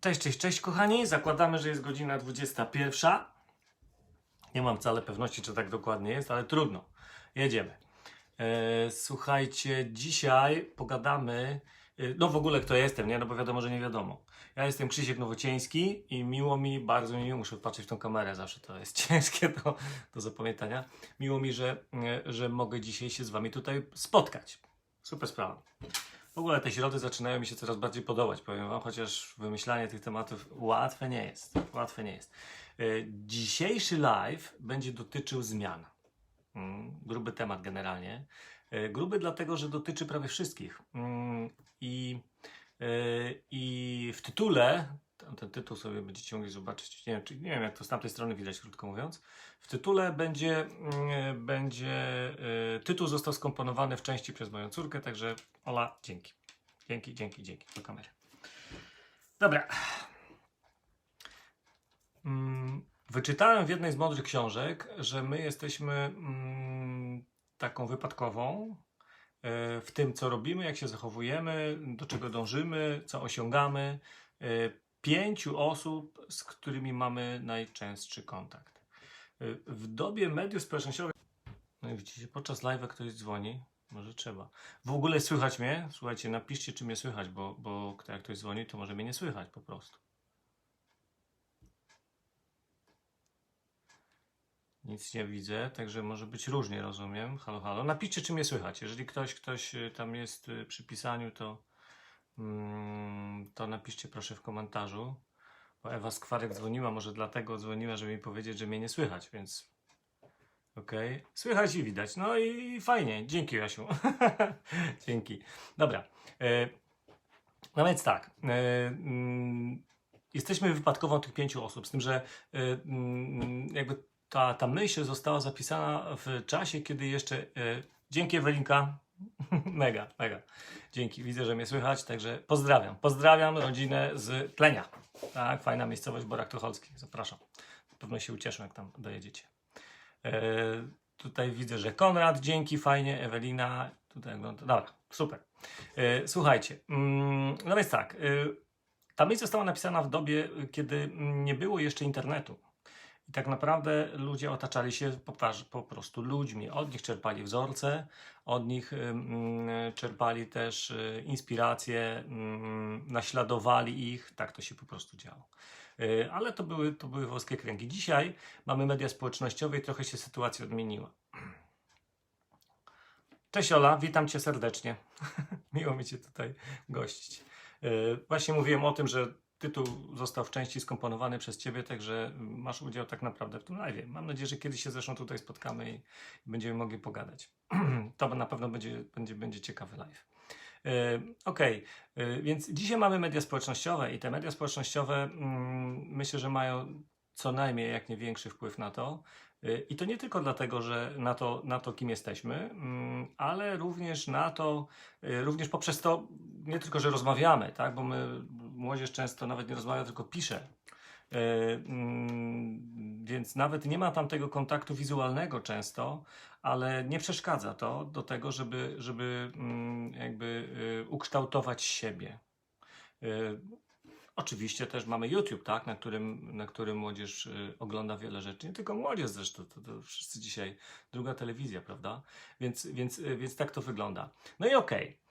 Cześć, cześć, cześć kochani. Zakładamy, że jest godzina 21. Nie mam wcale pewności, czy tak dokładnie jest, ale trudno. Jedziemy. E, słuchajcie, dzisiaj pogadamy. e, No w ogóle kto jestem, nie? No bo wiadomo, że nie wiadomo. Ja jestem Krzysiek Nowociński i miło mi, bardzo mi muszę patrzeć w tą kamerę, zawsze to jest ciężkie do, do zapamiętania. Miło mi, że, e, że mogę dzisiaj się z Wami tutaj spotkać. Super sprawa. W ogóle te środy zaczynają mi się coraz bardziej podobać, powiem Wam, chociaż wymyślanie tych tematów łatwe nie jest. Łatwe nie jest. E, Dzisiejszy live będzie dotyczył zmian. Mm, Gruby temat generalnie. E, Gruby dlatego, że dotyczy prawie wszystkich. Mm, I, e, i w tytule, ten, tytuł sobie będziecie mogli zobaczyć, nie wiem, czy, nie wiem jak to z tamtej strony widać, krótko mówiąc. W tytule będzie, mm, będzie e, tytuł został skomponowany w części przez moją córkę, także Ola, dzięki. Dzięki, dzięki, dzięki. Do kamery. Dobra. Mm, Wyczytałem w jednej z mądrych książek, że my jesteśmy mm, taką wypadkową e, w tym, co robimy, jak się zachowujemy, do czego dążymy, co osiągamy. Pięciu osób, z którymi mamy najczęstszy kontakt. W dobie mediów społecznościowych, no i widzicie, podczas live'a ktoś dzwoni, może trzeba. W ogóle słychać mnie? Słuchajcie, napiszcie, czy mnie słychać, bo, bo jak ktoś dzwoni, to może mnie nie słychać po prostu. Nic nie widzę, także może być różnie, rozumiem. Halo, halo. Napiszcie, czy mnie słychać. Jeżeli ktoś, ktoś y, tam jest y, przy pisaniu, to, to napiszcie proszę w komentarzu. Bo Ewa Skwarek dzwoniła, może dlatego dzwoniła, żeby mi powiedzieć, że mnie nie słychać, więc Okej, słychać i widać. No i fajnie, dzięki Jasiu. dzięki. Dobra. E, no więc tak. E, mm, jesteśmy wypadkową tych pięciu osób, z tym, że e, mm, jakby ta, ta myśl została zapisana w czasie, kiedy jeszcze. Dzięki Ewelinka. mega, mega. Dzięki. Widzę, że mnie słychać, także pozdrawiam. Pozdrawiam rodzinę z Plenia. Tak, fajna miejscowość Borak Tucholski. Zapraszam. Na pewno się ucieszą, jak tam dojedziecie. E, tutaj widzę, że Konrad, dzięki, fajnie, Ewelina, tutaj ogląda, dobra, super. E, słuchajcie, mm, no więc tak, e, ta myśl została napisana w dobie, kiedy nie było jeszcze internetu. I tak naprawdę ludzie otaczali się po, prostu ludźmi. Od nich czerpali wzorce, od nich mm, czerpali też e, inspiracje, mm, naśladowali ich. Tak to się po prostu działo. E, Ale to były, to były włoskie kręgi. Dzisiaj mamy media społecznościowe i trochę się sytuacja odmieniła. Cześć Ola, witam Cię serdecznie. Miło mi Cię tutaj gościć. E, Właśnie mówiłem o tym, że tytuł został w części skomponowany przez Ciebie, także masz udział tak naprawdę w tym live. Mam nadzieję, że kiedyś się zresztą tutaj spotkamy i będziemy mogli pogadać. to na pewno będzie, będzie, będzie ciekawy live. E, Okej, e, więc dzisiaj mamy media społecznościowe i te media społecznościowe mm, myślę, że mają co najmniej jak nie większy wpływ na to. Y, I to nie tylko dlatego, że na to, na to kim jesteśmy, mm, ale również na to, również poprzez to, nie tylko, że rozmawiamy, tak? bo my, młodzież często nawet nie rozmawia, tylko pisze. Y, mm, Więc nawet nie ma tam tego kontaktu wizualnego często, ale nie przeszkadza to do tego, żeby, żeby mm, jakby y, ukształtować siebie. Y, Oczywiście też mamy YouTube, tak, na którym, na którym młodzież ogląda wiele rzeczy. Nie tylko młodzież zresztą, to, to wszyscy dzisiaj druga telewizja, prawda? Więc, więc, więc tak to wygląda. No i okej. Y,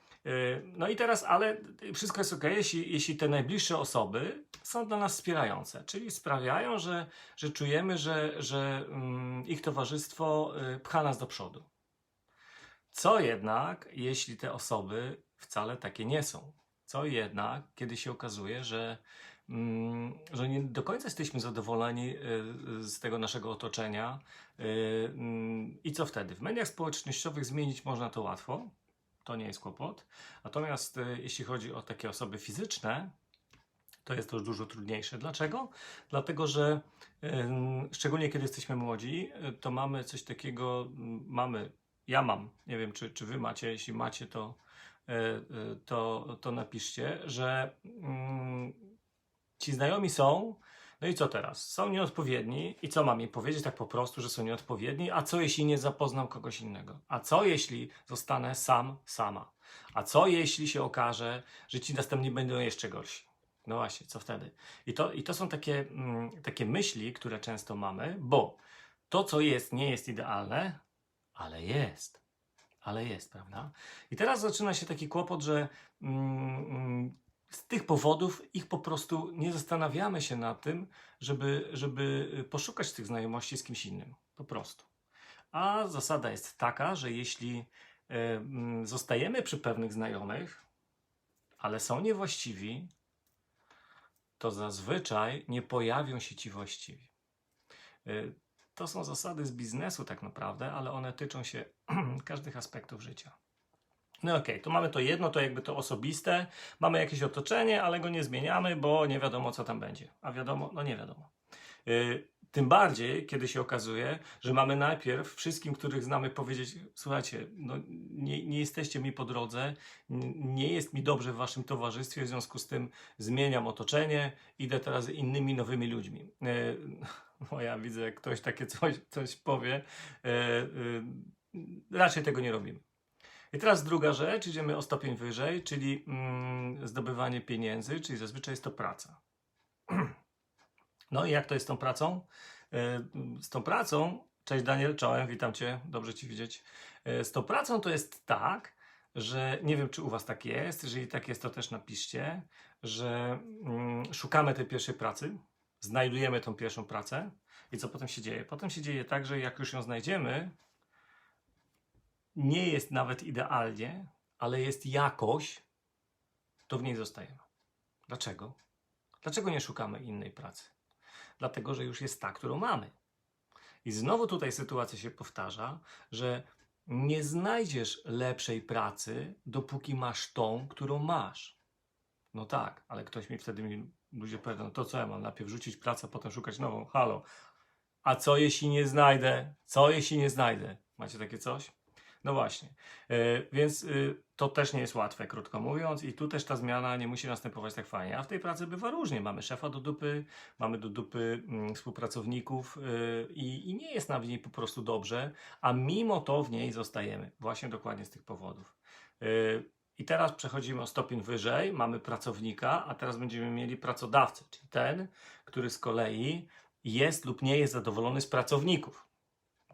No i teraz, ale wszystko jest ok, jeśli, jeśli te najbliższe osoby są dla nas wspierające, czyli sprawiają, że, że czujemy, że, że mm, ich towarzystwo y, pcha nas do przodu. Co jednak, jeśli te osoby wcale takie nie są? Co jednak, kiedy się okazuje, że, mm, że nie do końca jesteśmy zadowoleni y, z tego naszego otoczenia. y, mm, I co wtedy? W mediach społecznościowych zmienić można to łatwo, to nie jest kłopot. Natomiast y, jeśli chodzi o takie osoby fizyczne, to jest to dużo trudniejsze. Dlaczego? Dlatego, że szczególnie kiedy jesteśmy młodzi, y, to mamy coś takiego, mm, mamy, ja mam, nie wiem czy, czy wy macie, jeśli macie to, y, to, to napiszcie, że mm, ci znajomi są, no i co teraz? Są nieodpowiedni i co mam im powiedzieć tak po prostu, że są nieodpowiedni? A co jeśli nie zapoznam kogoś innego? A co jeśli zostanę sam, sama? A co jeśli się okaże, że ci następni będą jeszcze gorsi? No właśnie, co wtedy? I to, i to są takie, mm, takie myśli, które często mamy, bo to, co jest, nie jest idealne, ale jest. Ale jest, prawda? I teraz zaczyna się taki kłopot, że mm, mm, z tych powodów ich po prostu nie zastanawiamy się na tym, żeby, żeby poszukać tych znajomości z kimś innym. Po prostu. A zasada jest taka, że jeśli e, mm, zostajemy przy pewnych znajomych, ale są niewłaściwi, to zazwyczaj nie pojawią się ci właściwi. Y, To są zasady z biznesu tak naprawdę, ale one tyczą się każdych aspektów życia. No okej, tu mamy to jedno, to jakby to osobiste, mamy jakieś otoczenie, ale go nie zmieniamy, bo nie wiadomo co tam będzie. A wiadomo, no nie wiadomo. Y, Tym bardziej, kiedy się okazuje, że mamy najpierw wszystkim, których znamy, powiedzieć: Słuchajcie, no, nie, nie jesteście mi po drodze, nie jest mi dobrze w waszym towarzystwie, w związku z tym zmieniam otoczenie, idę teraz innymi nowymi ludźmi. E, No ja widzę, jak ktoś takie coś, coś powie, e, e, raczej tego nie robimy. I teraz druga rzecz, idziemy o stopień wyżej, czyli mm, zdobywanie pieniędzy, czyli zazwyczaj jest to praca. No i jak to jest z tą pracą? E, Z tą pracą, cześć Daniel, czołem, witam Cię, dobrze Ci widzieć. E, Z tą pracą to jest tak, że nie wiem, czy u Was tak jest, jeżeli tak jest, to też napiszcie, że mm, szukamy tej pierwszej pracy, znajdujemy tą pierwszą pracę i co potem się dzieje? Potem się dzieje tak, że jak już ją znajdziemy, nie jest nawet idealnie, ale jest jakoś, to w niej zostajemy. Dlaczego? Dlaczego nie szukamy innej pracy? Dlatego, że już jest ta, którą mamy. I znowu tutaj sytuacja się powtarza, że nie znajdziesz lepszej pracy, dopóki masz tą, którą masz. No tak, ale ktoś mi wtedy mi ludzie powiedzą, no to co ja mam najpierw rzucić pracę, potem szukać nową. Halo. A co jeśli nie znajdę? Co jeśli nie znajdę? Macie takie coś? No właśnie. E, więc y, to też nie jest łatwe, krótko mówiąc, i tu też ta zmiana nie musi następować tak fajnie. A w tej pracy bywa różnie. Mamy szefa do dupy, mamy do dupy mm, współpracowników y, i, nie jest nam w niej po prostu dobrze, a mimo to w niej zostajemy. Właśnie dokładnie z tych powodów. Y, I teraz przechodzimy o stopień wyżej, mamy pracownika, a teraz będziemy mieli pracodawcę, czyli ten, który z kolei jest lub nie jest zadowolony z pracowników.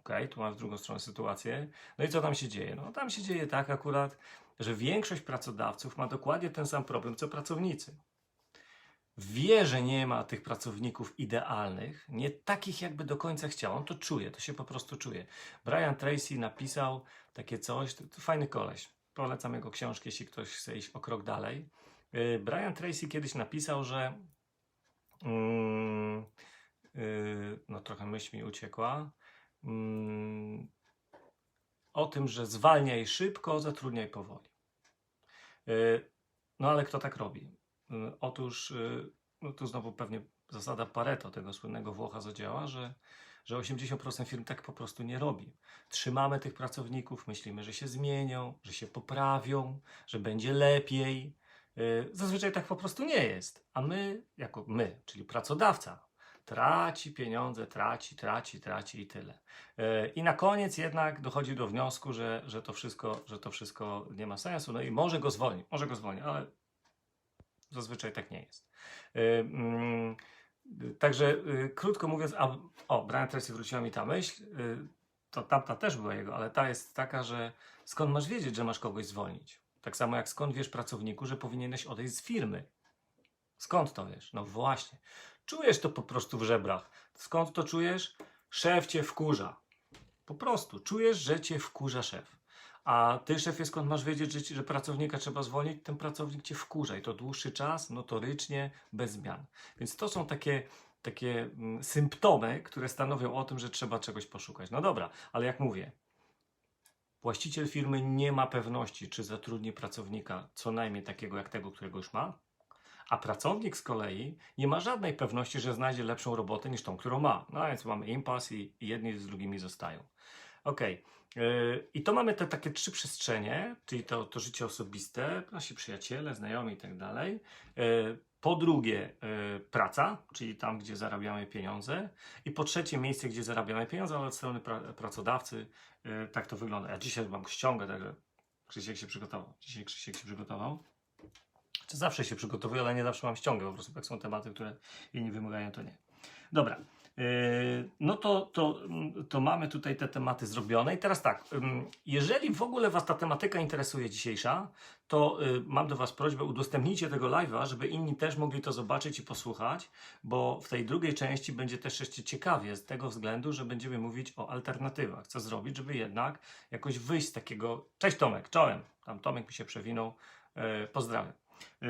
Ok, tu masz drugą stronę sytuację. No i co tam się dzieje? No tam się dzieje tak akurat, że większość pracodawców ma dokładnie ten sam problem co pracownicy. Wie, że nie ma tych pracowników idealnych, nie takich jakby do końca chciał. On to czuje, to się po prostu czuje. Brian Tracy napisał takie coś, to, to fajny koleś. Polecam jego książki, jeśli ktoś chce iść o krok dalej. Yy, Brian Tracy kiedyś napisał, że yy, no trochę myśl mi uciekła mm, o tym, że zwalniaj szybko, zatrudniaj powoli. Yy, No ale kto tak robi? Yy, Otóż, yy, no tu znowu pewnie zasada Pareto, tego słynnego Włocha zadziała, że, że 80% firm tak po prostu nie robi. Trzymamy tych pracowników, myślimy, że się zmienią, że się poprawią, że będzie lepiej. Zazwyczaj tak po prostu nie jest. A my, jako my, czyli pracodawca, traci pieniądze, traci, traci, traci i tyle. E, I na koniec jednak dochodzi do wniosku, że, że, to wszystko, że to wszystko nie ma sensu, no i może go zwolni, może go zwolni, ale zazwyczaj tak nie jest. E, mm, Także y, krótko mówiąc, a, o, Brian Tracy wróciła mi ta myśl, to tamta też była jego, ale ta jest taka, że skąd masz wiedzieć, że masz kogoś zwolnić? Tak samo jak skąd wiesz pracowniku, że powinieneś odejść z firmy? Skąd to wiesz? No właśnie. Czujesz to po prostu w żebrach. Skąd to czujesz? Szef cię wkurza. Po prostu czujesz, że cię wkurza szef. A ty, szefie, skąd masz wiedzieć, że, że pracownika trzeba zwolnić? Ten pracownik cię wkurza i to dłuższy czas, notorycznie, bez zmian. Więc to są takie, takie mm, symptomy, które stanowią o tym, że trzeba czegoś poszukać. No dobra, ale jak mówię, właściciel firmy nie ma pewności, czy zatrudni pracownika co najmniej takiego jak tego, którego już ma, a pracownik z kolei nie ma żadnej pewności, że znajdzie lepszą robotę niż tą, którą ma. No więc mamy impas i jedni z drugimi zostają. Yy, I to mamy te takie trzy przestrzenie, czyli to, to życie osobiste, nasi przyjaciele, znajomi i tak dalej. Yy, Po drugie, yy, praca, czyli tam, gdzie zarabiamy pieniądze. I po trzecie, miejsce, gdzie zarabiamy pieniądze, ale od strony pra pracodawcy. Yy, Tak to wygląda. Ja dzisiaj mam ściągę, także Krzysiek się przygotował. Dzisiaj Krzysiek się przygotował. Zawsze się przygotowuję, ale nie zawsze mam ściągę. Po prostu jak są tematy, które inni wymagają, to nie. Dobra. Yy, No to, to, to mamy tutaj te tematy zrobione. I teraz tak, jeżeli w ogóle Was ta tematyka interesuje dzisiejsza, to y, mam do Was prośbę, udostępnijcie tego live'a, żeby inni też mogli to zobaczyć i posłuchać, bo w tej drugiej części będzie też jeszcze ciekawie z tego względu, że będziemy mówić o alternatywach. Co zrobić, żeby jednak jakoś wyjść z takiego... Cześć Tomek, czołem. Tam Tomek mi się przewinął. E, pozdrawiam. E,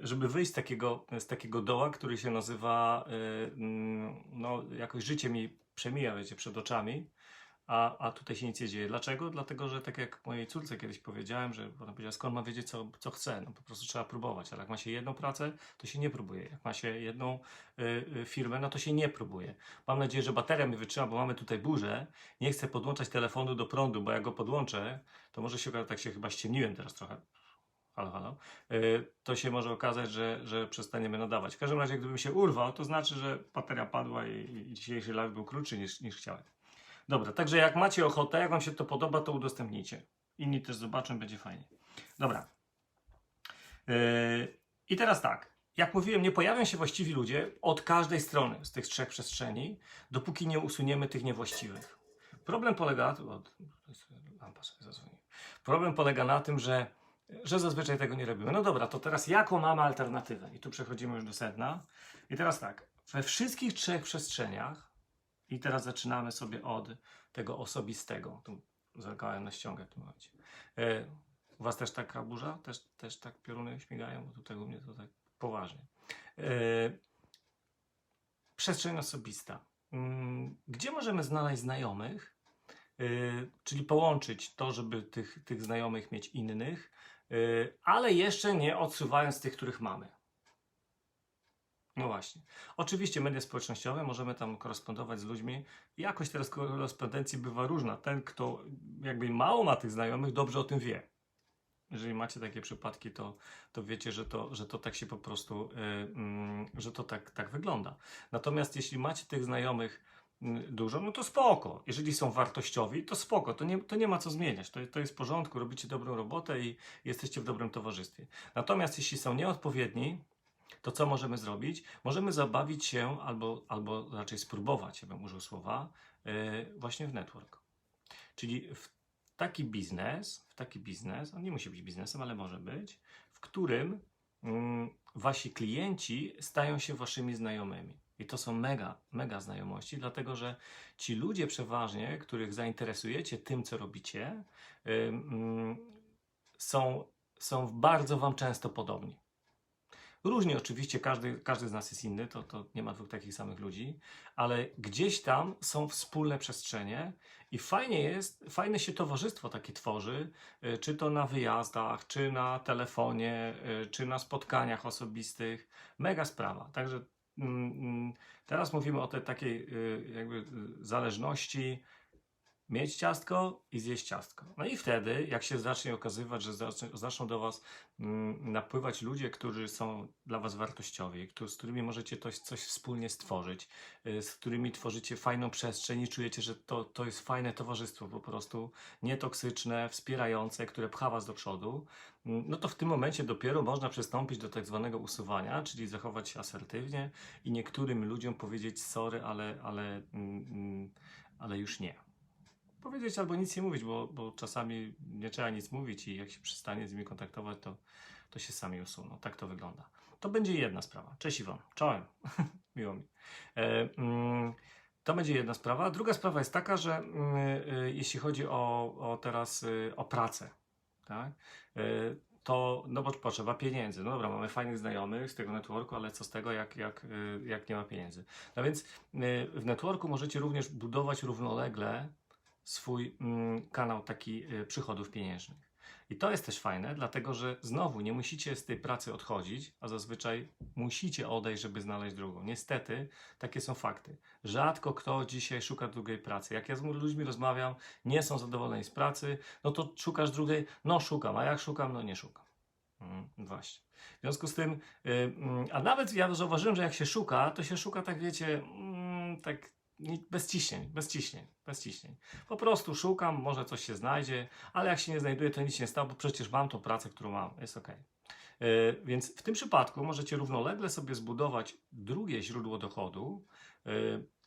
żeby wyjść z takiego, z takiego doła, który się nazywa, e, mm, no jakoś życie mi przemija, wiecie, przed oczami, a, a tutaj się nic nie dzieje. Dlaczego? Dlatego, że tak jak mojej córce kiedyś powiedziałem, że ona powiedziała, skąd ma wiedzieć, co, co chce, no po prostu trzeba próbować, ale jak ma się jedną pracę, to się nie próbuje. Jak ma się jedną y, y, firmę, no to się nie próbuje. Mam nadzieję, że bateria mi wytrzyma, bo mamy tutaj burzę. Nie chcę podłączać telefonu do prądu, bo jak go podłączę, to może się okazać, tak się chyba ściemniłem teraz trochę. Halo, halo. Y, to się może okazać, że, że przestaniemy nadawać. W każdym razie, gdybym się urwał, to znaczy, że bateria padła i, i dzisiejszy live był krótszy niż, niż chciałem. Dobra, także jak macie ochotę, jak Wam się to podoba, to udostępnijcie. Inni też zobaczą, będzie fajnie. Dobra. Yy, I teraz tak. Jak mówiłem, nie pojawią się właściwi ludzie od każdej strony z tych trzech przestrzeni, dopóki nie usuniemy tych niewłaściwych. Problem polega, lampa sobie. Problem polega na tym, że, że zazwyczaj tego nie robimy. No dobra, to teraz jaką mamy alternatywę? I tu przechodzimy już do sedna. I teraz tak, we wszystkich trzech przestrzeniach, i teraz zaczynamy sobie od tego osobistego. Tu zerkałem na ściągę w tym momencie. E, u Was też taka burza? Też, też tak pioruny śmigają? Bo tutaj u mnie to tak poważnie. E, przestrzeń osobista. Mm, Gdzie możemy znaleźć znajomych, czyli połączyć to, żeby tych, tych znajomych mieć innych, e, ale jeszcze nie odsuwając tych, których mamy. No właśnie. Oczywiście media społecznościowe, możemy tam korespondować z ludźmi. Jakość teraz korespondencji bywa różna. Ten, kto jakby mało ma tych znajomych, dobrze o tym wie. Jeżeli macie takie przypadki, to, to wiecie, że to, że to tak się po prostu, y, mm, że to tak, tak wygląda. Natomiast jeśli macie tych znajomych dużo, no to spoko. Jeżeli są wartościowi, to spoko. To nie, to nie ma co zmieniać. To, to jest w porządku, robicie dobrą robotę i jesteście w dobrym towarzystwie. Natomiast jeśli są nieodpowiedni, to co możemy zrobić? Możemy zabawić się albo, albo raczej spróbować, ja bym użył słowa, yy, właśnie w network. Czyli w taki biznes, w taki biznes, on nie musi być biznesem, ale może być, w którym mm, wasi klienci stają się waszymi znajomymi. I to są mega, mega znajomości, dlatego że ci ludzie przeważnie, których zainteresujecie tym, co robicie, yy, mm, są, są bardzo wam często podobni. Różnie oczywiście, każdy, każdy z nas jest inny, to, to nie ma dwóch takich samych ludzi, ale gdzieś tam są wspólne przestrzenie i fajnie jest, fajne się towarzystwo takie tworzy, y, czy to na wyjazdach, czy na telefonie, y, czy na spotkaniach osobistych. Mega sprawa. Także teraz mówimy o tej takiej y, jakby y, zależności mieć ciastko i zjeść ciastko. No i wtedy, jak się zacznie okazywać, że zaczną, do Was mm, napływać ludzie, którzy są dla Was wartościowi, z którymi możecie coś, coś wspólnie stworzyć, y, z którymi tworzycie fajną przestrzeń i czujecie, że to, to jest fajne towarzystwo po prostu, nietoksyczne, wspierające, które pcha Was do przodu, mm, no to w tym momencie dopiero można przystąpić do tak zwanego usuwania, czyli zachować się asertywnie i niektórym ludziom powiedzieć sorry, ale, ale, mm, ale już nie powiedzieć albo nic nie mówić, bo, bo czasami nie trzeba nic mówić i jak się przestanie z nimi kontaktować, to, to się sami usuną. Tak to wygląda. To będzie jedna sprawa. Cześć Iwon. Czołem. Miło mi. E, mm, to będzie jedna sprawa. Druga sprawa jest taka, że mm, e, jeśli chodzi o, o teraz e, o pracę, tak? E, to no bo potrzeba pieniędzy. No dobra, mamy fajnych znajomych z tego networku, ale co z tego, jak, jak, jak nie ma pieniędzy. No więc w networku możecie również budować równolegle swój mm, kanał taki y, przychodów pieniężnych. I to jest też fajne, dlatego że znowu nie musicie z tej pracy odchodzić, a zazwyczaj musicie odejść, żeby znaleźć drugą. Niestety, takie są fakty. Rzadko kto dzisiaj szuka drugiej pracy. Jak ja z ludźmi rozmawiam, nie są zadowoleni z pracy, no to szukasz drugiej, no szukam, a jak szukam, no nie szukam. Mm, właśnie. W związku z tym, y, mm, a nawet ja zauważyłem, że jak się szuka, to się szuka tak, wiecie, mm, tak bez ciśnień, bez ciśnień, bez ciśnień. Po prostu szukam, może coś się znajdzie, ale jak się nie znajduje, to nic się nie stało, bo przecież mam tą pracę, którą mam, jest ok. E, Więc w tym przypadku możecie równolegle sobie zbudować drugie źródło dochodu, e,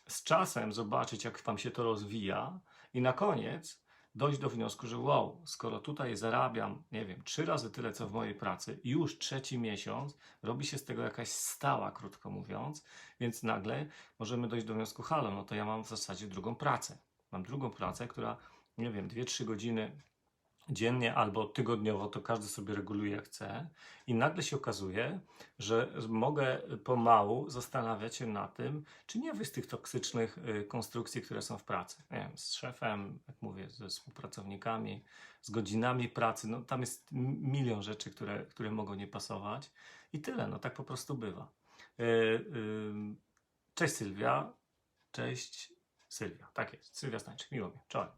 z czasem zobaczyć, jak Wam się to rozwija i na koniec dojść do wniosku, że wow, skoro tutaj zarabiam, nie wiem, trzy razy tyle, co w mojej pracy, już trzeci miesiąc, robi się z tego jakaś stała, krótko mówiąc, więc nagle możemy dojść do wniosku, halo, no to ja mam w zasadzie drugą pracę. Mam drugą pracę, która, nie wiem, 2-3 godziny dziennie albo tygodniowo, to każdy sobie reguluje jak chce. I nagle się okazuje, że mogę pomału zastanawiać się na tym, czy nie wyjść z tych toksycznych y, konstrukcji, które są w pracy. Nie wiem, z szefem, jak mówię, ze współpracownikami, z godzinami pracy. No, tam jest milion rzeczy, które, które mogą nie pasować. I tyle, no tak po prostu bywa. Y, y, Cześć Sylwia. Cześć Sylwia. Tak jest, Sylwia Stańczyk, miło mi. Czołem.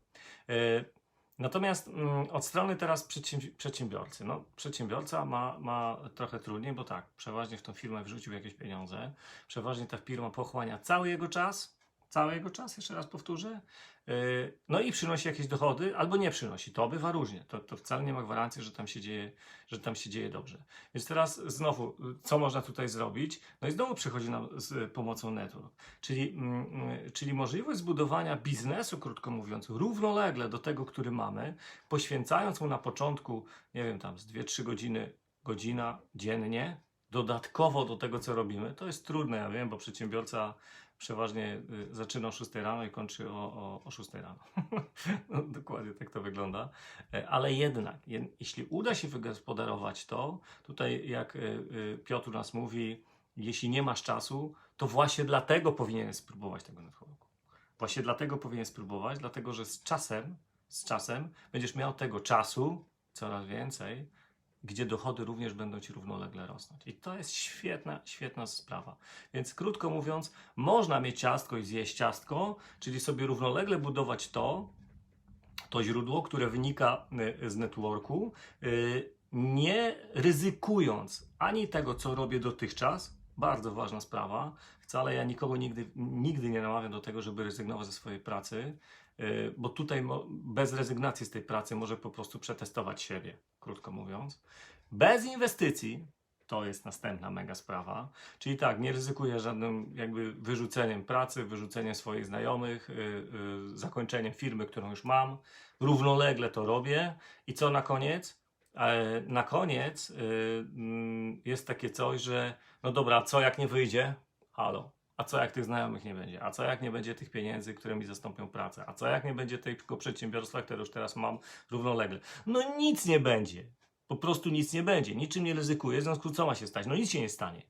Natomiast mm, od strony teraz przedsiębi- przedsiębiorcy. No, przedsiębiorca ma, ma trochę trudniej, bo tak, przeważnie w tą firmę wrzucił jakieś pieniądze, przeważnie ta firma pochłania cały jego czas, cały jego czas, jeszcze raz powtórzę, yy, no i przynosi jakieś dochody, albo nie przynosi. To bywa różnie. To, to wcale nie ma gwarancji, że tam się dzieje, że tam się dzieje dobrze. Więc teraz znowu, y, co można tutaj zrobić? No i znowu przychodzi nam z pomocą network. Czyli, mm, mm, czyli możliwość zbudowania biznesu, krótko mówiąc, równolegle do tego, który mamy, poświęcając mu na początku, nie wiem, tam z 2-3 godziny, godzina dziennie, dodatkowo do tego, co robimy. To jest trudne, ja wiem, bo przedsiębiorca przeważnie y, zaczyna o 6 rano i kończy o, o, o 6 rano. no, dokładnie tak to wygląda. E, Ale jednak, je, jeśli uda się wygospodarować to, tutaj jak y, y, Piotr nas mówi, jeśli nie masz czasu, to właśnie dlatego powinieneś spróbować tego networku. Właśnie dlatego powinien spróbować, dlatego że z czasem, z czasem będziesz miał tego czasu coraz więcej, gdzie dochody również będą ci równolegle rosnąć. I to jest świetna, świetna sprawa. Więc krótko mówiąc, można mieć ciastko i zjeść ciastko, czyli sobie równolegle budować to, to źródło, które wynika y, z networku, y, nie ryzykując ani tego, co robię dotychczas, bardzo ważna sprawa. Wcale ja nikogo nigdy, nigdy nie namawiam do tego, żeby rezygnować ze swojej pracy, y, bo tutaj bez rezygnacji z tej pracy może po prostu przetestować siebie, krótko mówiąc. Bez inwestycji, to jest następna mega sprawa, czyli tak, nie ryzykuję żadnym jakby wyrzuceniem pracy, wyrzuceniem swoich znajomych, y, y, zakończeniem firmy, którą już mam. Równolegle to robię i co na koniec? E, Na koniec mm, jest takie coś, że no dobra, co jak nie wyjdzie? Halo. A co jak tych znajomych nie będzie? A co jak nie będzie tych pieniędzy, które mi zastąpią pracę? A co jak nie będzie tego przedsiębiorstwa, które już teraz mam równolegle? No nic nie będzie. Po prostu nic nie będzie. Niczym nie ryzykuję. W związku z co ma się stać? No nic się nie stanie.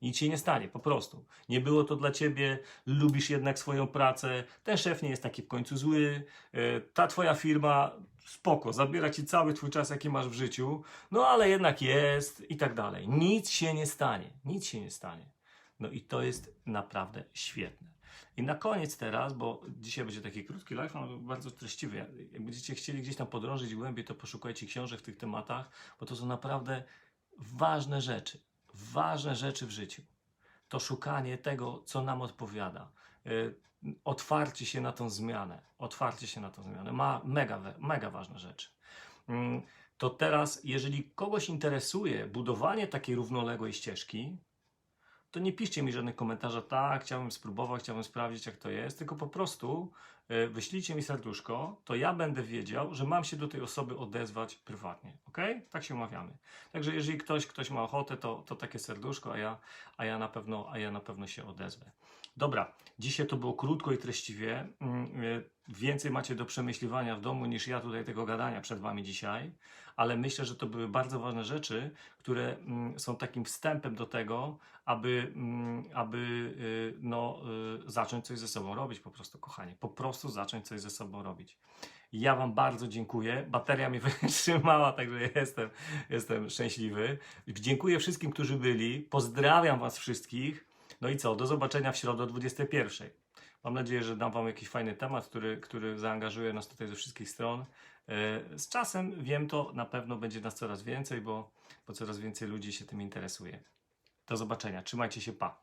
Nic się nie stanie, po prostu. Nie było to dla ciebie, lubisz jednak swoją pracę, ten szef nie jest taki w końcu zły, e, ta twoja firma spoko, zabiera ci cały twój czas, jaki masz w życiu, no ale jednak jest i tak dalej. Nic się nie stanie, nic się nie stanie. No i to jest naprawdę świetne. I na koniec teraz, bo dzisiaj będzie taki krótki live, ale bardzo treściwy. Jak będziecie chcieli gdzieś tam podrążyć głębiej, to poszukajcie książek w tych tematach, bo to są naprawdę ważne rzeczy. Ważne rzeczy w życiu. To szukanie tego, co nam odpowiada. Y, Otwarcie się na tą zmianę. Otwarcie się na tą zmianę. Ma mega, mega ważne rzeczy. Mm, To teraz, jeżeli kogoś interesuje budowanie takiej równoległej ścieżki, to nie piszcie mi żadnych komentarzy, tak, chciałbym spróbować, chciałbym sprawdzić, jak to jest, tylko po prostu y, wyślijcie mi serduszko, to ja będę wiedział, że mam się do tej osoby odezwać prywatnie, ok? Tak się umawiamy. Także jeżeli ktoś, ktoś ma ochotę, to, to takie serduszko, a ja, a, ja na pewno, a ja na pewno się odezwę. Dobra, dzisiaj to było krótko i treściwie. Mm, y, Więcej macie do przemyśliwania w domu niż ja tutaj tego gadania przed Wami dzisiaj, ale myślę, że to były bardzo ważne rzeczy, które mm, są takim wstępem do tego, aby, mm, aby y, no, y, zacząć coś ze sobą robić, po prostu, kochani. Po prostu zacząć coś ze sobą robić. Ja Wam bardzo dziękuję. Bateria mi wytrzymała, także jestem, jestem szczęśliwy. Dziękuję wszystkim, którzy byli. Pozdrawiam Was wszystkich. No i co? Do zobaczenia w środę o 21. Mam nadzieję, że dam Wam jakiś fajny temat, który, który zaangażuje nas tutaj ze wszystkich stron. E, Z czasem wiem to, na pewno będzie nas coraz więcej, bo, bo coraz więcej ludzi się tym interesuje. Do zobaczenia. Trzymajcie się, pa.